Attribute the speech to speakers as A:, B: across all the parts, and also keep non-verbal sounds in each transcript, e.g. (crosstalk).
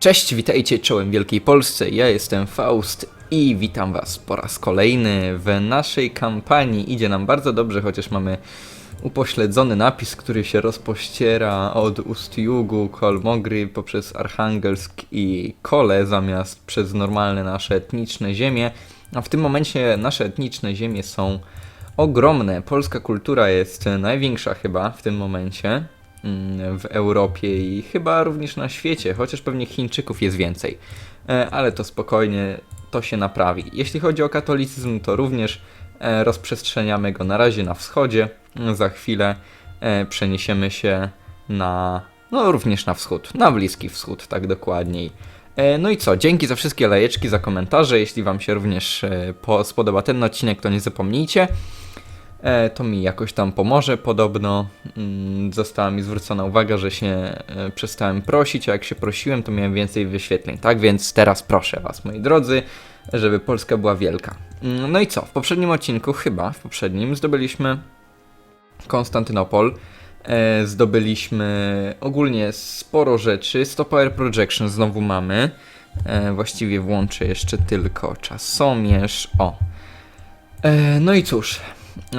A: Cześć, witajcie czołem Wielkiej Polsce. Ja jestem Faust i witam Was po raz kolejny w naszej kampanii. Idzie nam bardzo dobrze, chociaż mamy upośledzony napis, który się rozpościera od Ust-Jugu, Kolmogry poprzez Archangelsk i Kole zamiast przez normalne nasze etniczne ziemie. A w tym momencie nasze etniczne ziemie są ogromne. Polska kultura jest największa chyba w tym momencie w Europie i chyba również na świecie, chociaż pewnie Chińczyków jest więcej. E, Ale to spokojnie, to się naprawi. Jeśli chodzi o katolicyzm, to również e, rozprzestrzeniamy go na razie na wschodzie. Za chwilę e, przeniesiemy się na, no również na wschód, na Bliski Wschód, tak dokładniej. No i co, dzięki za wszystkie lajeczki, za komentarze. Jeśli Wam się również po- spodoba ten odcinek, to nie zapomnijcie. E, to mi jakoś tam pomoże. Podobno mm, została mi zwrócona uwaga, że się e, przestałem prosić, a jak się prosiłem, to miałem więcej wyświetleń. Tak więc teraz proszę Was, moi drodzy, żeby Polska była wielka. Mm, No i co? W poprzednim odcinku, chyba w poprzednim, zdobyliśmy Konstantynopol. E, zdobyliśmy ogólnie sporo rzeczy. Stop Power Projection znowu mamy. Właściwie włączę jeszcze tylko czasomierz. O. No i cóż,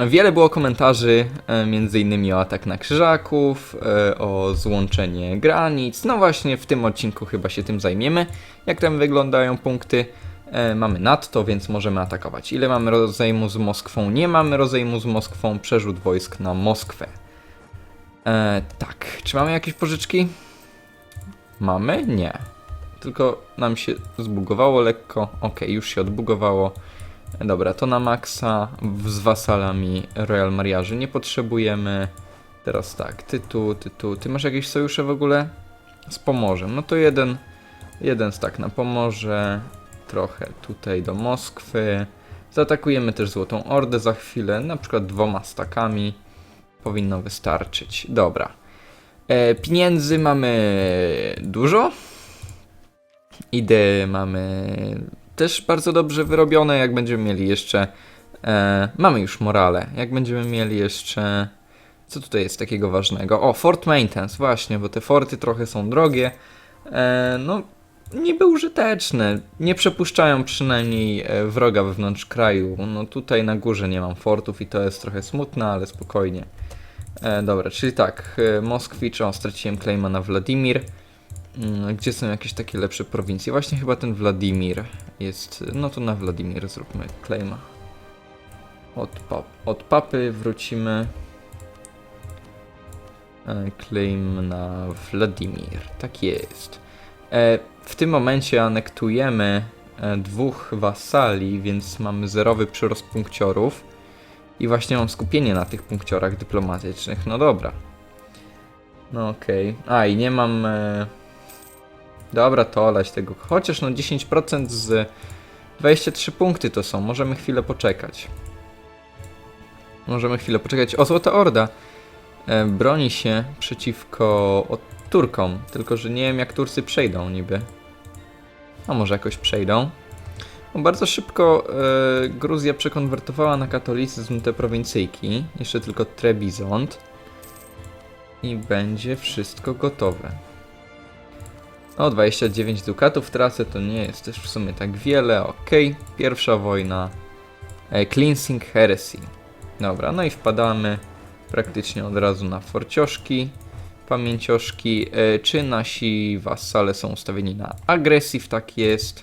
A: wiele było komentarzy, e, między innymi o atak na krzyżaków, e, o złączenie granic. No właśnie w tym odcinku chyba się tym zajmiemy. Jak tam wyglądają punkty? E, mamy nadto, więc możemy atakować. Ile mamy rozejmu z Moskwą? Nie mamy rozejmu z Moskwą. Przerzut wojsk na Moskwę. E, tak, czy mamy jakieś pożyczki? Mamy? Nie. Tylko nam się zbugowało lekko. Ok, już się odbugowało. Dobra, to na maksa. Z wasalami Royal Mariaży nie potrzebujemy. Teraz tak, ty tu, ty tu. Ty masz jakieś sojusze w ogóle? Z Pomorzem. No to jeden, jeden stak na Pomorze. Trochę tutaj do Moskwy. Zaatakujemy też Złotą Ordę za chwilę, na przykład dwoma stakami. Powinno wystarczyć. Dobra. E, pieniędzy mamy dużo. Idee mamy też bardzo dobrze wyrobione. Jak będziemy mieli jeszcze. E, mamy już morale. Jak będziemy mieli jeszcze. Co tutaj jest takiego ważnego? O, fort maintenance, właśnie, bo te forty trochę są drogie. E, no, niby użyteczne. Nie przepuszczają przynajmniej e, wroga wewnątrz kraju. No tutaj na górze nie mam fortów i to jest trochę smutne, ale spokojnie. E, dobra, czyli tak, e, Moskwicz, o, straciłem claima na Wladimir. Mm, Gdzie są jakieś takie lepsze prowincje? Właśnie chyba ten Wladimir jest. No to na Wladimir zróbmy claima. Od, od papy wrócimy. E, Claim na Wladimir. Tak jest. E, w tym momencie anektujemy e, dwóch wasali, więc mamy zerowy przyrost punkciorów. I właśnie mam skupienie na tych punkciorach dyplomatycznych. No dobra. No okej. A i nie mam. Dobra, to olać tego. Chociaż no 10% z 23 punkty to są. Możemy chwilę poczekać. Możemy chwilę poczekać. O, Złota Orda e, broni się przeciwko Turkom. Tylko, że nie wiem jak Turcy przejdą niby. A może jakoś przejdą. No, bardzo szybko e, Gruzja przekonwertowała na katolicyzm te prowincyjki. Jeszcze tylko Trebizond. I będzie wszystko gotowe. O, 29 dukatów tracę, to nie jest też w sumie tak wiele. Ok, pierwsza wojna. E, cleansing Heresy. Dobra, no i wpadamy praktycznie od razu na forcioszki, pamięcioszki. E, czy nasi wasale są ustawieni na agresyw? Tak jest.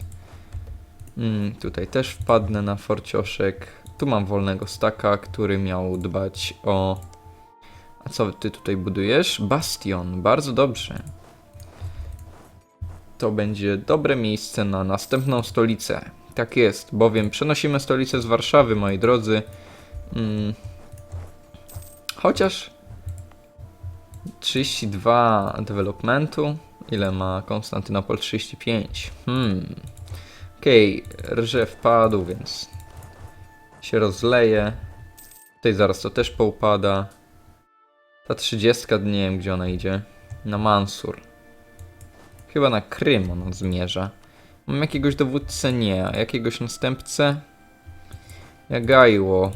A: Mm, tutaj też wpadnę na forcioszek. Tu mam wolnego staka, który miał dbać o. A co ty tutaj budujesz? Bastion, bardzo dobrze. To będzie dobre miejsce na następną stolicę. Tak jest, bowiem przenosimy stolicę z Warszawy, moi drodzy. Mm. Chociaż 32 developmentu. Ile ma Konstantynopol? 35. Hmm. Okej, rże wpadł, więc się rozleje. Tutaj zaraz to też poupada. Ta 30, nie wiem gdzie ona idzie. Na Mansur. Chyba na Krym on zmierza. Mam jakiegoś dowódcę? Nie. A jakiegoś następcę? Jagajło.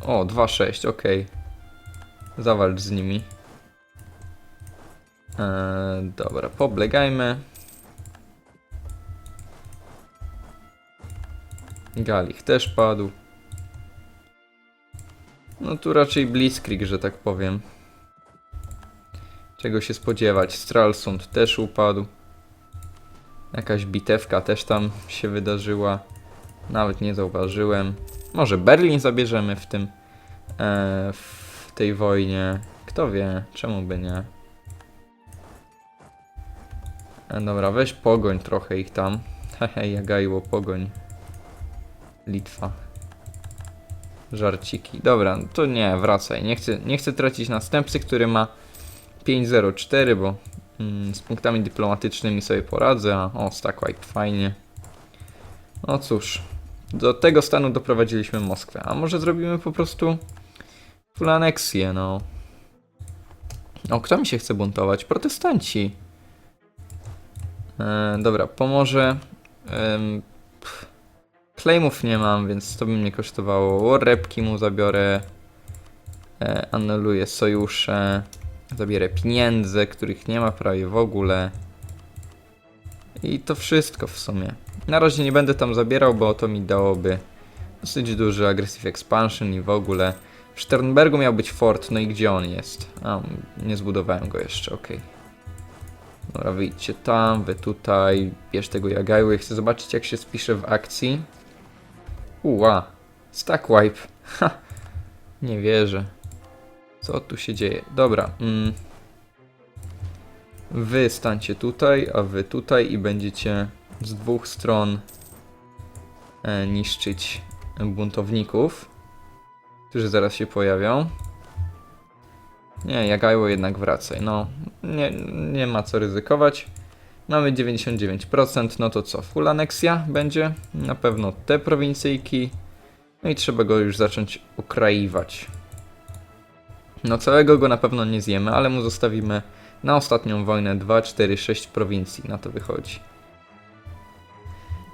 A: O, 2-6, ok. Zawalcz z nimi. Eee, dobra, poblegajmy. Galich też padł. No tu raczej Blitzkrieg, że tak powiem. Czego się spodziewać? Stralsund też upadł. Jakaś bitewka też tam się wydarzyła. Nawet nie zauważyłem. Może Berlin zabierzemy w tym. E, w tej wojnie. Kto wie, czemu by nie. E, dobra, weź pogoń trochę ich tam. (laughs) Hehe, jagajło pogoń. Litwa. Żarciki. Dobra, to nie, wracaj. Nie chcę, nie chcę tracić następcy, który ma 504, bo mm, z punktami dyplomatycznymi sobie poradzę. A, o, stack wipe, fajnie. No cóż, do tego stanu doprowadziliśmy Moskwę. A może zrobimy po prostu full aneksję, no. O, kto mi się chce buntować? Protestanci. E, dobra, pomoże. Pff, claimów nie mam, więc to by mnie kosztowało. Repki mu zabiorę. E, anuluję sojusze. Zabierę pieniędzy, których nie ma prawie w ogóle. I to wszystko w sumie. Na razie nie będę tam zabierał, bo to mi dałoby dosyć duży aggressive expansion i w ogóle. W Sternbergu miał być fort, no i gdzie on jest? A, nie zbudowałem go jeszcze, okej. Dobra, wyjdźcie tam, wy tutaj, bierz tego Jagajły. Chcę zobaczyć jak się spisze w akcji. Uła, stack wipe. (laughs) Ha, nie wierzę. Co tu się dzieje? Dobra. Mm. Wy stańcie tutaj, a wy tutaj i będziecie z dwóch stron e, niszczyć buntowników, którzy zaraz się pojawią. Nie, Jagajło jednak wracaj. No, nie, nie ma co ryzykować. Mamy 99%, no to co? Full aneksja będzie? Na pewno te prowincyjki. No i trzeba go już zacząć ukraiwać. No całego go na pewno nie zjemy, ale mu zostawimy na ostatnią wojnę 2, 4, 6 prowincji. Na to wychodzi.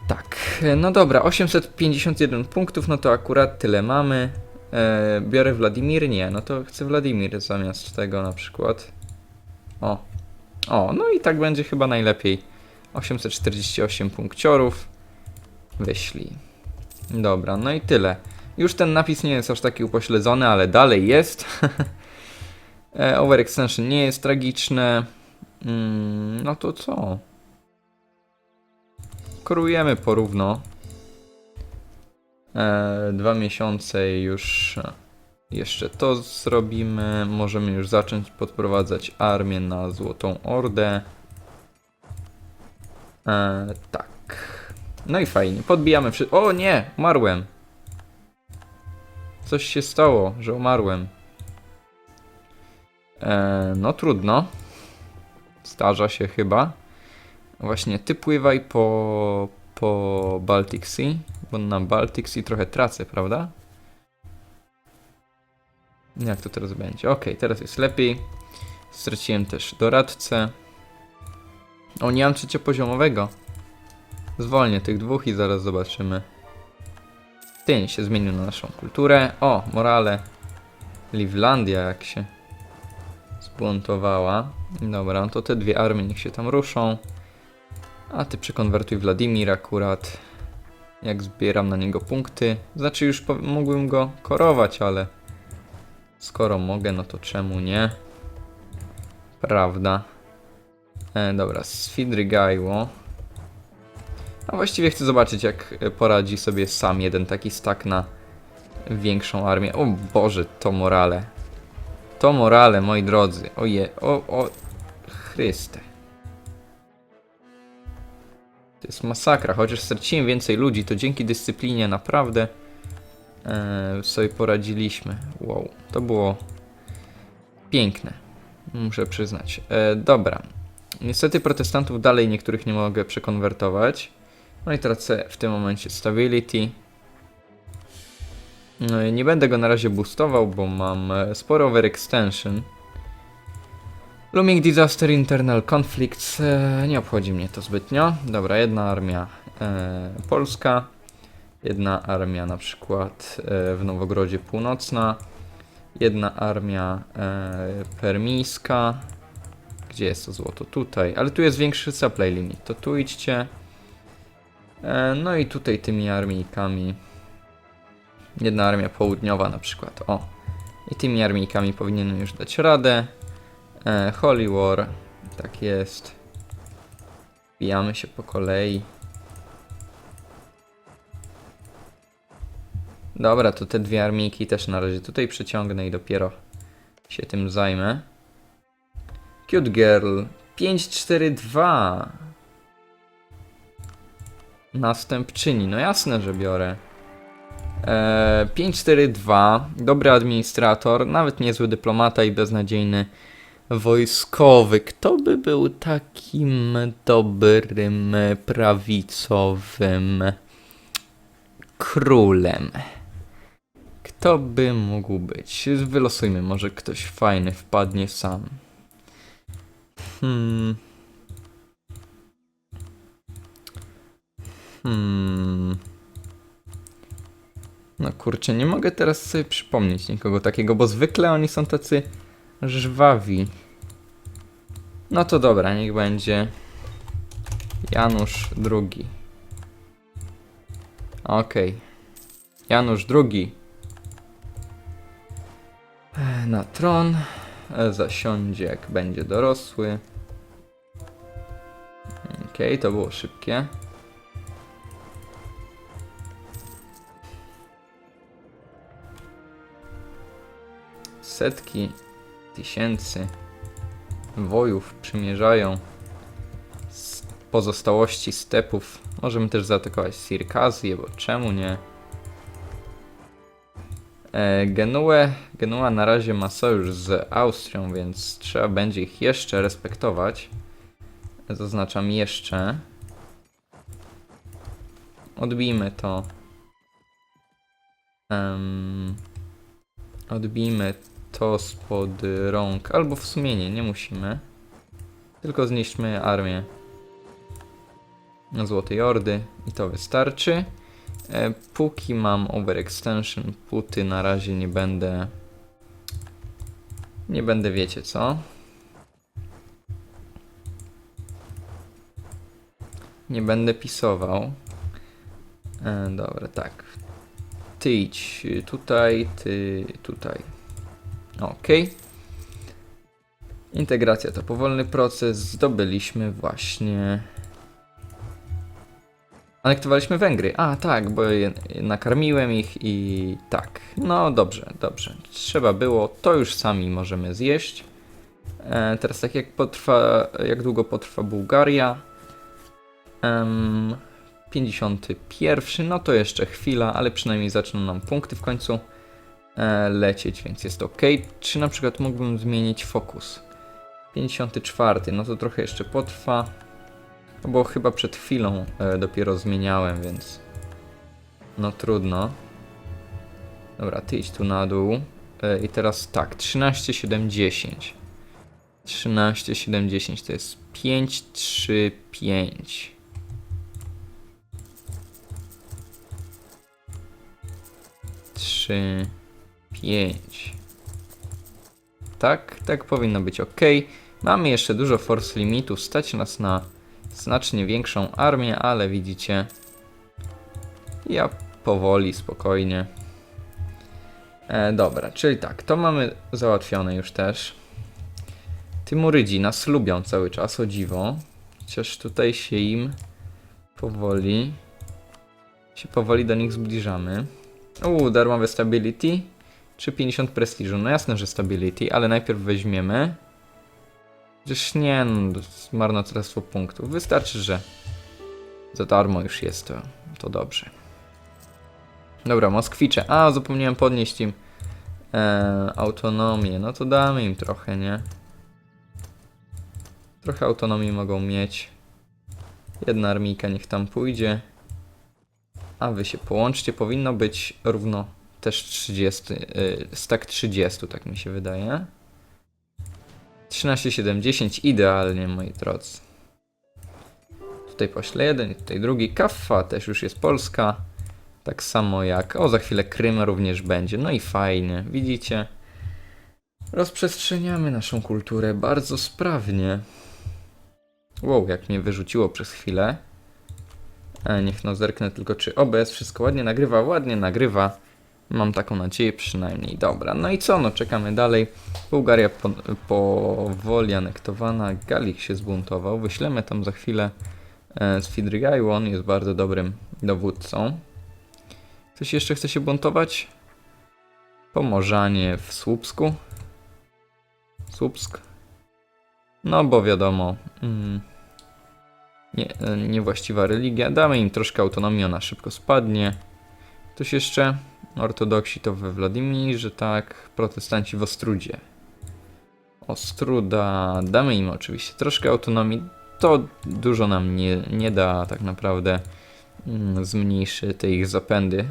A: Tak, no dobra, 851 punktów, no to akurat tyle mamy. E, biorę Wladimir? Nie, no to chcę Wladimir zamiast tego na przykład. O, o, no i tak będzie chyba najlepiej. 848 punkciorów. Wyślij. Dobra, no i tyle. Już ten napis nie jest aż taki upośledzony, ale dalej jest. (laughs) E, Overextension nie jest tragiczne. Mm, no to co? Korujemy porówno. E, dwa miesiące już jeszcze to zrobimy. Możemy już zacząć podprowadzać armię na Złotą Ordę. E, tak. No i fajnie. Podbijamy przy... O nie! Umarłem. Coś się stało, że umarłem. E, no trudno. Zdarza się chyba. Właśnie ty pływaj po, po Baltic Sea, bo na Baltic Sea trochę tracę, prawda? Jak to teraz będzie? Ok, teraz jest lepiej. Straciłem też doradcę. O, nie mam trzeciopoziomowego. Zwolnię tych dwóch i zaraz zobaczymy. Ten się zmienił na naszą kulturę. O, morale. Livlandia jak się zbuntowała. Dobra, no to te dwie armie niech się tam ruszą. A ty przekonwertuj Wladimir akurat. Jak zbieram na niego punkty. Znaczy już mógłbym go korować, ale skoro mogę, no to czemu nie? Prawda. E, dobra, Sfidrygajło. A właściwie chcę zobaczyć, jak poradzi sobie sam jeden taki stak na większą armię. O Boże, to morale. To morale, moi drodzy. Oje, o, o, Chryste. To jest masakra, chociaż straciłem więcej ludzi, to dzięki dyscyplinie naprawdę e, sobie poradziliśmy. Wow, to było piękne, muszę przyznać. E, dobra, niestety protestantów dalej niektórych nie mogę przekonwertować. No i tracę w tym momencie stability. No nie będę go na razie boostował, bo mam e, sporo overextension. Looming Disaster Internal Conflicts, e, nie obchodzi mnie to zbytnio. Dobra, jedna armia e, polska, jedna armia na przykład e, w Nowogrodzie Północna, jedna armia e, permińska. Gdzie jest to złoto? Tutaj, ale tu jest większy supply limit, to tu idźcie. E, no i tutaj tymi armijkami. Jedna armia południowa na przykład. O. I tymi armijkami powinienem już dać radę. E, Holy War. Tak jest. Bijamy się po kolei. Dobra, to te dwie armijki też na razie tutaj przyciągnę i dopiero się tym zajmę. Cute Girl 542 Następczyni, no jasne, że biorę. Eee, 542 Dobry administrator, nawet niezły dyplomata i beznadziejny wojskowy. Kto by był takim dobrym prawicowym królem? Kto by mógł być? Wylosujmy, może ktoś fajny wpadnie sam. Hmm. Hmm. No kurczę, nie mogę teraz sobie przypomnieć nikogo takiego, bo zwykle oni są tacy żwawi. No to dobra, niech będzie Janusz II. Okej. Janusz II E, na tron. E, Zasiądzie jak będzie dorosły. Okej, to było szybkie. Setki tysięcy wojów przymierzają z pozostałości stepów. Możemy też zaatakować Sirkazję, bo czemu nie? E, Genue, Genua na razie ma sojusz z Austrią, więc trzeba będzie ich jeszcze respektować. Zaznaczam jeszcze. Odbijmy to. Em, odbijmy to spod rąk. Albo w sumie nie, nie musimy. Tylko zniszczmy armię Złotej Ordy i to wystarczy. E, póki mam overextension puty, na razie nie będę. Nie będę, wiecie co? Nie będę pisował. E, dobra, tak. Ty idź tutaj, ty tutaj. Ok. Integracja to powolny proces. Zdobyliśmy właśnie Anektowaliśmy Węgry. A, tak, bo nakarmiłem ich i tak. No dobrze, dobrze. Trzeba było, to już sami możemy zjeść. E, teraz tak jak potrwa, jak długo potrwa Bułgaria? Em, 51, no to jeszcze chwila, ale przynajmniej zaczną nam punkty w końcu lecieć, więc jest ok. Czy na przykład mógłbym zmienić fokus? 54, no to trochę jeszcze potrwa. No bo chyba przed chwilą e, dopiero zmieniałem, więc. No trudno. Dobra, ty idź tu na dół. E, I teraz tak, 13, 7, 10. 13, 7, 10 to jest 5, 3, 5. Trzy, pięć. Tak, tak powinno być ok. Mamy jeszcze dużo force limitu, stać nas na znacznie większą armię, ale widzicie, ja powoli, spokojnie. E, dobra, czyli tak, to mamy załatwione już też. Tymurydzi nas lubią cały czas, o dziwo. Chociaż tutaj się im powoli, się powoli do nich zbliżamy. Uuu, darmowe stability, czy 50 prestiżu. No jasne, że stability, ale najpierw weźmiemy Przecież nie, no, marnotrawstwo punktów. Wystarczy, że za darmo już jest to, to dobrze. Dobra, Moskwicze. A, zapomniałem podnieść im e, autonomię. No to damy im trochę, nie? Trochę autonomii mogą mieć. Jedna armijka niech tam pójdzie. A wy się połączcie. Powinno być równo też 30. Y, stak 30, tak mi się wydaje. 13, 7, 10, idealnie moi drodzy. Tutaj poślę jeden, tutaj drugi. Kaffa też już jest polska. Tak samo jak, o za chwilę Krym również będzie. No i fajnie, widzicie? Rozprzestrzeniamy naszą kulturę bardzo sprawnie. Wow, jak mnie wyrzuciło przez chwilę. E, niech no zerknę tylko, czy OBS wszystko ładnie nagrywa. Ładnie nagrywa. Mam taką nadzieję przynajmniej. Dobra, no i co? No czekamy dalej. Bułgaria po, powoli anektowana. Galik się zbuntował. Wyślemy tam za chwilę e, z Fidrygaju. On jest bardzo dobrym dowódcą. Ktoś jeszcze chce się buntować? Pomorzanie w Słupsku. Słupsk. No bo wiadomo. Mm, nie, e, niewłaściwa religia. Damy im troszkę autonomii, ona szybko spadnie. Ktoś jeszcze? Ortodoksi to we Władimirze, tak. Protestanci w Ostrudzie. Ostruda. Damy im oczywiście troszkę autonomii. To dużo nam nie, nie da tak naprawdę. Mm, Zmniejszy te ich zapędy.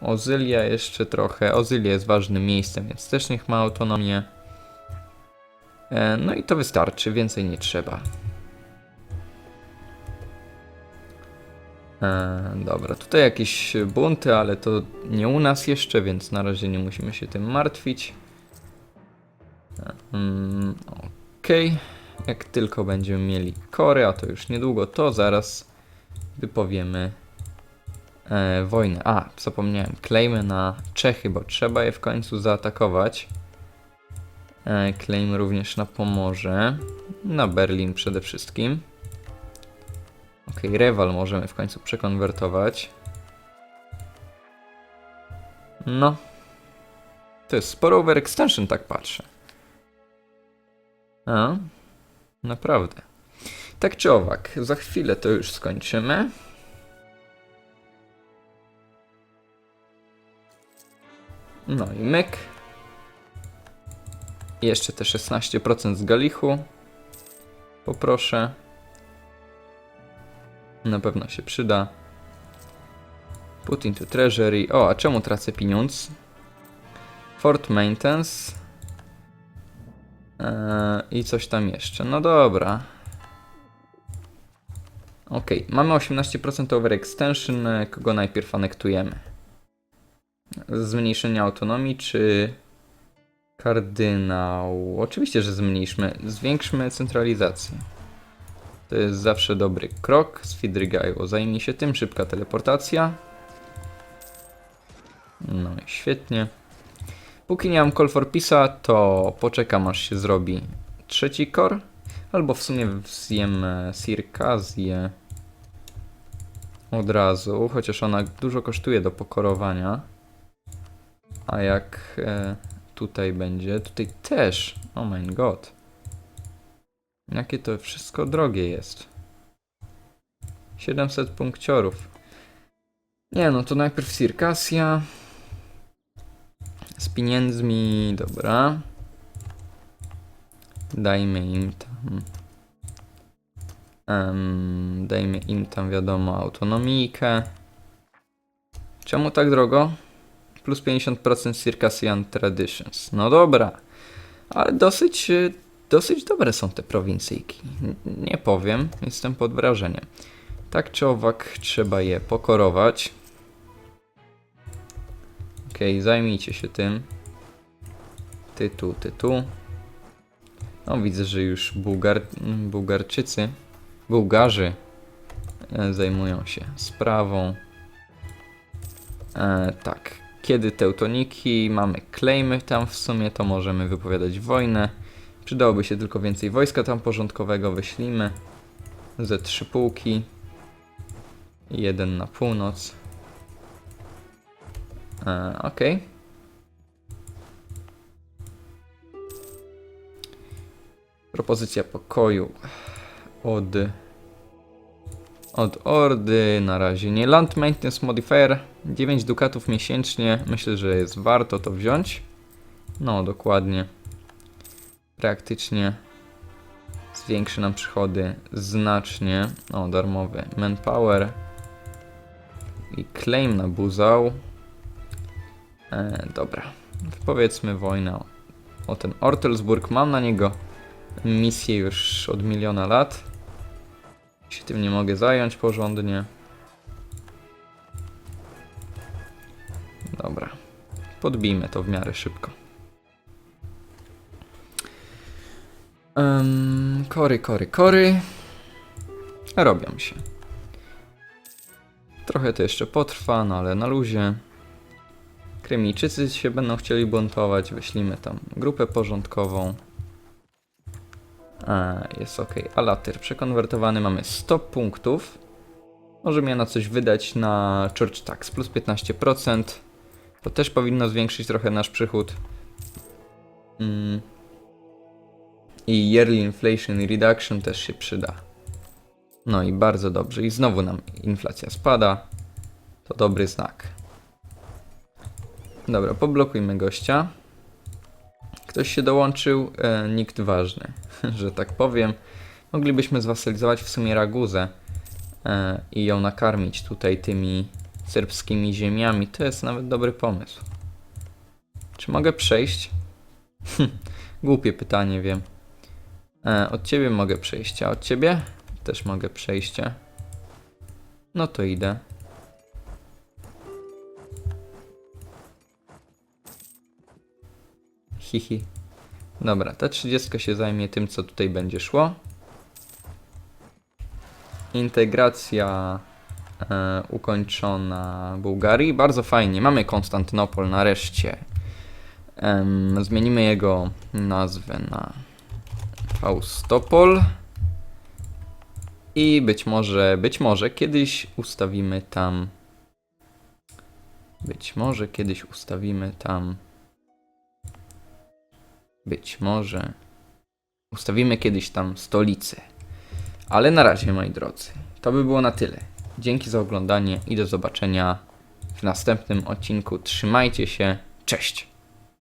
A: Ozylia jeszcze trochę. Ozylia jest ważnym miejscem, więc też niech ma autonomię. E, No i to wystarczy, więcej nie trzeba. E, dobra, tutaj jakieś bunty, ale to nie u nas jeszcze, więc na razie nie musimy się tym martwić. E, mm, Okej, jak tylko będziemy mieli kory, a to już niedługo, to zaraz wypowiemy e, wojnę. A, zapomniałem, klejmy na Czechy, bo trzeba je w końcu zaatakować. E, claim również na Pomorze, na Berlin przede wszystkim. Ok, rewal możemy w końcu przekonwertować. No. To jest sporo overextension, tak patrzę. A, naprawdę. Tak czy owak, za chwilę to już skończymy. No i myk. Jeszcze te 16% z Galichu. Poproszę. Na pewno się przyda. Put into treasury. O, a czemu tracę pieniądz? Fort maintenance. Eee, I coś tam jeszcze. No dobra. Ok, mamy 18% overextension. E, Kogo najpierw anektujemy? Zmniejszenie autonomii czy kardynał? Oczywiście, że zmniejszmy. Zwiększmy centralizację. To jest zawsze dobry krok. Sfidrygaju zajmie się tym. Szybka teleportacja. No i świetnie. Póki nie mam Call for Pisa, to poczekam aż się zrobi trzeci core. Albo w sumie zjem e, Sirkazję od razu, chociaż ona dużo kosztuje do pokorowania. A jak e, tutaj będzie, tutaj też. Oh my god. Jakie to wszystko drogie jest. 700 punkciorów. Nie no, to najpierw Circassia. Z pieniędzmi, dobra. Dajmy im tam. Em, dajmy im tam, wiadomo, autonomijkę. Czemu tak drogo? Plus 50% Circassian Traditions. No dobra. Ale dosyć, y, dosyć dobre są te prowincyjki. Nie powiem, jestem pod wrażeniem. Tak czy owak trzeba je pokorować. Okej, zajmijcie się tym. Ty tu, ty tu. No widzę, że już Bułgar, Bułgarczycy, Bułgarzy e, zajmują się sprawą. E, tak, kiedy teutoniki, mamy claimy tam w sumie, to możemy wypowiadać wojnę. Przydałoby się tylko więcej wojska tam porządkowego, wyślimy. Ze trzy pułki. Jeden na północ. E, Okej. Propozycja pokoju od od Ordy na razie nie. Land Maintenance Modifier 9 dukatów miesięcznie. Myślę, że jest warto to wziąć. No, dokładnie. Praktycznie zwiększy nam przychody znacznie. O, darmowy Manpower i claim na Buzał. E, dobra, powiedzmy wojnę o ten Ortelsburg. Mam na niego misję już od miliona lat. Się tym nie mogę zająć porządnie. Dobra. Podbijmy to w miarę szybko. Um, kory, kory, kory. Robią się. Trochę to jeszcze potrwa, no ale na luzie. Kremijczycy się będą chcieli buntować, wyślimy tam grupę porządkową. A, jest ok. Alatyr przekonwertowany, mamy 100 punktów. Możemy je na coś wydać na Church Tax plus 15%. To też powinno zwiększyć trochę nasz przychód. Mm. I Yearly Inflation Reduction też się przyda. No i bardzo dobrze. I znowu nam inflacja spada. To dobry znak. Dobra, poblokujmy gościa. Ktoś się dołączył, e, nikt ważny, (laughs) że tak powiem. Moglibyśmy zwasalizować w sumie Raguzę e, i ją nakarmić tutaj tymi serbskimi ziemiami. To jest nawet dobry pomysł. Czy mogę przejść? (laughs) Głupie pytanie, wiem. E, od ciebie mogę przejść, a od ciebie też mogę przejście. No to idę. Hihi. Dobra, ta 30 się zajmie tym, co tutaj będzie szło. Integracja e, ukończona Bułgarii. Bardzo fajnie. Mamy Konstantynopol nareszcie. Em, zmienimy jego nazwę na Faustopol. I być może, być może kiedyś ustawimy tam. Być może kiedyś ustawimy tam. Być może ustawimy kiedyś tam stolicę. Ale na razie, moi drodzy, to by było na tyle. Dzięki za oglądanie i do zobaczenia w następnym odcinku. Trzymajcie się. Cześć!